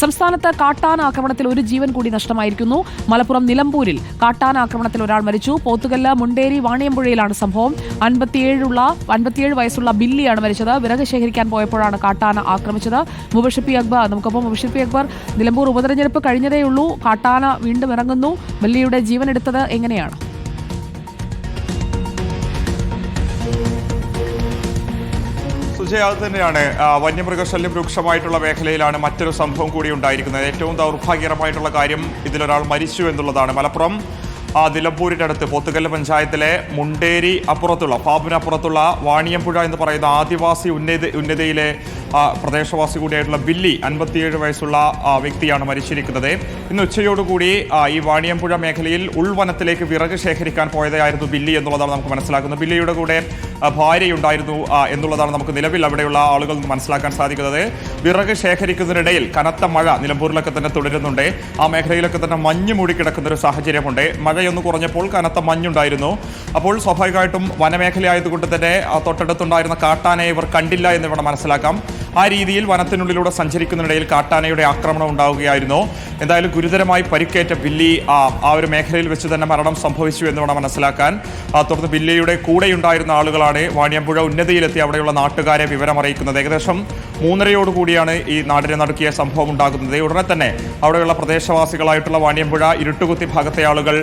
സംസ്ഥാനത്ത് കാട്ടാന ആക്രമണത്തിൽ ഒരു ജീവൻ കൂടി നഷ്ടമായിരിക്കുന്നു. മലപ്പുറം നിലമ്പൂരിൽ കാട്ടാന ആക്രമണത്തിൽ ഒരാൾ മരിച്ചു. പോത്തുകല്ല് മുണ്ടേരി വാണിയമ്പുഴയിലാണ് സംഭവം. അൻപത്തിയേഴുള്ള അൻപത്തിയേഴ് വയസ്സുള്ള ബില്ലിയാണ് മരിച്ചത്. വിറക് ശേഖരിക്കാൻ പോയപ്പോഴാണ് കാട്ടാന ആക്രമിച്ചത്. മുബഷിപ്പി അക്ബർ നമുക്കൊപ്പം മുബഷിപ്പി അക്ബർ. നിലമ്പൂർ ഉപതെരഞ്ഞെടുപ്പ് കഴിഞ്ഞതേയുള്ളൂ. കാട്ടാന വീണ്ടും ഇറങ്ങുന്നു. ബില്ലിയുടെ ജീവൻ എടുത്തത് എങ്ങനെയാണ്? സുജയ തന്നെയാണ്. വന്യമൃഗശല്യം രൂക്ഷമായിട്ടുള്ള മേഖലയിലാണ് മറ്റൊരു സംഭവം കൂടി ഉണ്ടായിരിക്കുന്നത്. ഏറ്റവും ദൗർഭാഗ്യകരമായിട്ടുള്ള കാര്യം ഇതിലൊരാൾ മരിച്ചു എന്നുള്ളതാണ്. മലപ്പുറം നിലമ്പൂരിന്റെ അടുത്ത് പോത്തുകല്ല് പഞ്ചായത്തിലെ മുണ്ടേരി അപ്പുറത്തുള്ള പാപ്പിനപ്പുറത്തുള്ള വാണിയമ്പുഴ എന്ന് പറയുന്ന ആദിവാസി ഉന്നത ഉന്നതയിലെ പ്രദേശവാസി കൂടിയായിട്ടുള്ള ബില്ലി അൻപത്തിയേഴ് വയസ്സുള്ള വ്യക്തിയാണ് മരിച്ചിരിക്കുന്നത്. ഇന്ന് ഉച്ചയോടുകൂടി ഈ വാണിയമ്പുഴ മേഖലയിൽ ഉൾവനത്തിലേക്ക് വിറക് ശേഖരിക്കാൻ പോയതായിരുന്നു ബില്ലി എന്നുള്ളതാണ് നമുക്ക് മനസ്സിലാക്കുന്നത്. ബില്ലിയുടെ കൂടെ ഭാര്യയുണ്ടായിരുന്നു എന്നുള്ളതാണ് നമുക്ക് നിലവിൽ അവിടെയുള്ള ആളുകൾ നിന്ന് മനസ്സിലാക്കാൻ സാധിക്കുന്നത്. വിറക് ശേഖരിക്കുന്നതിനിടയിൽ കനത്ത മഴ നിലമ്പൂരിലൊക്കെ തന്നെ തുടരുന്നുണ്ട്. ആ മേഖലയിലൊക്കെ തന്നെ മഞ്ഞ് മൂടിക്കിടക്കുന്ന ഒരു സാഹചര്യമുണ്ട്. മഴയൊന്ന് കുറഞ്ഞപ്പോൾ കനത്ത മഞ്ഞുണ്ടായിരുന്നു. അപ്പോൾ സ്വാഭാവികമായിട്ടും വനമേഖലയായതുകൊണ്ട് തന്നെ തൊട്ടടുത്തുണ്ടായിരുന്ന കാട്ടാനെ ഇവർ കണ്ടില്ല എന്ന് വേണം മനസ്സിലാക്കാം. ആ രീതിയിൽ വനത്തിനുള്ളിലൂടെ സഞ്ചരിക്കുന്നതിനിടയിൽ കാട്ടാനയുടെ ആക്രമണം ഉണ്ടാവുകയായിരുന്നു. എന്തായാലും ഗുരുതരമായി പരിക്കേറ്റ ബില്ലി ആ ഒരു മേഖലയിൽ വെച്ച് തന്നെ മരണം സംഭവിച്ചു എന്ന് വേണം മനസ്സിലാക്കാൻ. തുടർന്ന് ബില്ലിയുടെ കൂടെയുണ്ടായിരുന്ന ആളുകളാണ് വാണിയമ്പുഴ ഉന്നതിയിലെത്തി അവിടെയുള്ള നാട്ടുകാരെ വിവരമറിയിക്കുന്നത്. ഏകദേശം മൂന്നരയോടുകൂടിയാണ് ഈ നാടിനെ നടുക്കിയ സംഭവം ഉണ്ടാകുന്നത്. ഉടനെ തന്നെ അവിടെയുള്ള പ്രദേശവാസികളായിട്ടുള്ള വാണിയമ്പുഴ ഇരുട്ടുകുത്തി ഭാഗത്തെ ആളുകൾ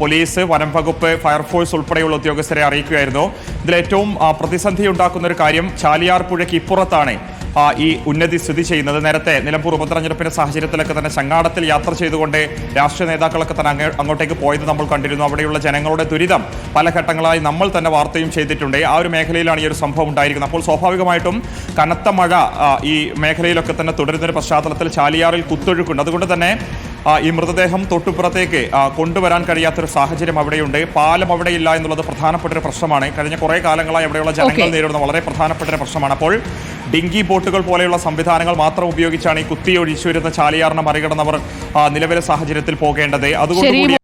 പോലീസ് വനം വകുപ്പ് ഫയർഫോഴ്സ് ഉൾപ്പെടെയുള്ള ഉദ്യോഗസ്ഥരെ അറിയിക്കുകയായിരുന്നു. ഇതിൽ ഏറ്റവും പ്രതിസന്ധി ഉണ്ടാക്കുന്ന ഒരു കാര്യം ചാലിയാർ പുഴയ്ക്ക് ഇപ്പുറത്താണ്. ഈ ഉന്നതി സ്ഥിതി ചെയ്യുന്നത് നേരത്തെ നിലമ്പൂർ ഉപതെരഞ്ഞെടുപ്പിന്റെ സാഹചര്യത്തിലൊക്കെ തന്നെ ചങ്ങാടത്തിൽ യാത്ര ചെയ്തുകൊണ്ട് രാഷ്ട്രീയ നേതാക്കളൊക്കെ തന്നെ അങ്ങേ- അങ്ങോട്ടേക്ക് പോയത് നമ്മൾ കണ്ടിരുന്നു. അവിടെയുള്ള ജനങ്ങളുടെ ദുരിതം പല ഘട്ടങ്ങളായി നമ്മൾ തന്നെ വാർത്തയും ചെയ്തിട്ടുണ്ട്. ആ ഒരു മേഖലയിലാണ് ഈ ഒരു സംഭവം ഉണ്ടായിരിക്കുന്നത്. അപ്പോൾ സ്വാഭാവികമായിട്ടും കനത്ത മഴ ഈ മേഖലയിലൊക്കെ തന്നെ തുടരുന്നൊരു പശ്ചാത്തലത്തിൽ ചാലിയാറിൽ കുത്തൊഴുക്കുണ്ട്. അതുകൊണ്ട് തന്നെ ഈ മൃതദേഹം തൊട്ടുപുറത്തേക്ക് കൊണ്ടുവരാൻ കഴിയാത്തൊരു സാഹചര്യം അവിടെയുണ്ട്. പാലം അവിടെ ഇല്ല എന്നുള്ളത് പ്രധാനപ്പെട്ട ഒരു പ്രശ്നമാണ്. കഴിഞ്ഞ കുറേ കാലങ്ങളായി അവിടെയുള്ള ജനങ്ങൾ നേരിടുന്ന വളരെ പ്രധാനപ്പെട്ട ഒരു പ്രശ്നമാണ്. അപ്പോൾ ഡിങ്കി ബോട്ടുകൾ പോലെയുള്ള സംവിധാനങ്ങൾ മാത്രം ഉപയോഗിച്ചാണ് ഈ കുത്തിയൊഴിച്ചു വരുന്ന ചാലിയാറിനെ മറികടന്നവർ നിലവിലെ സാഹചര്യത്തിൽ പോകേണ്ടത്. അതുകൊണ്ട്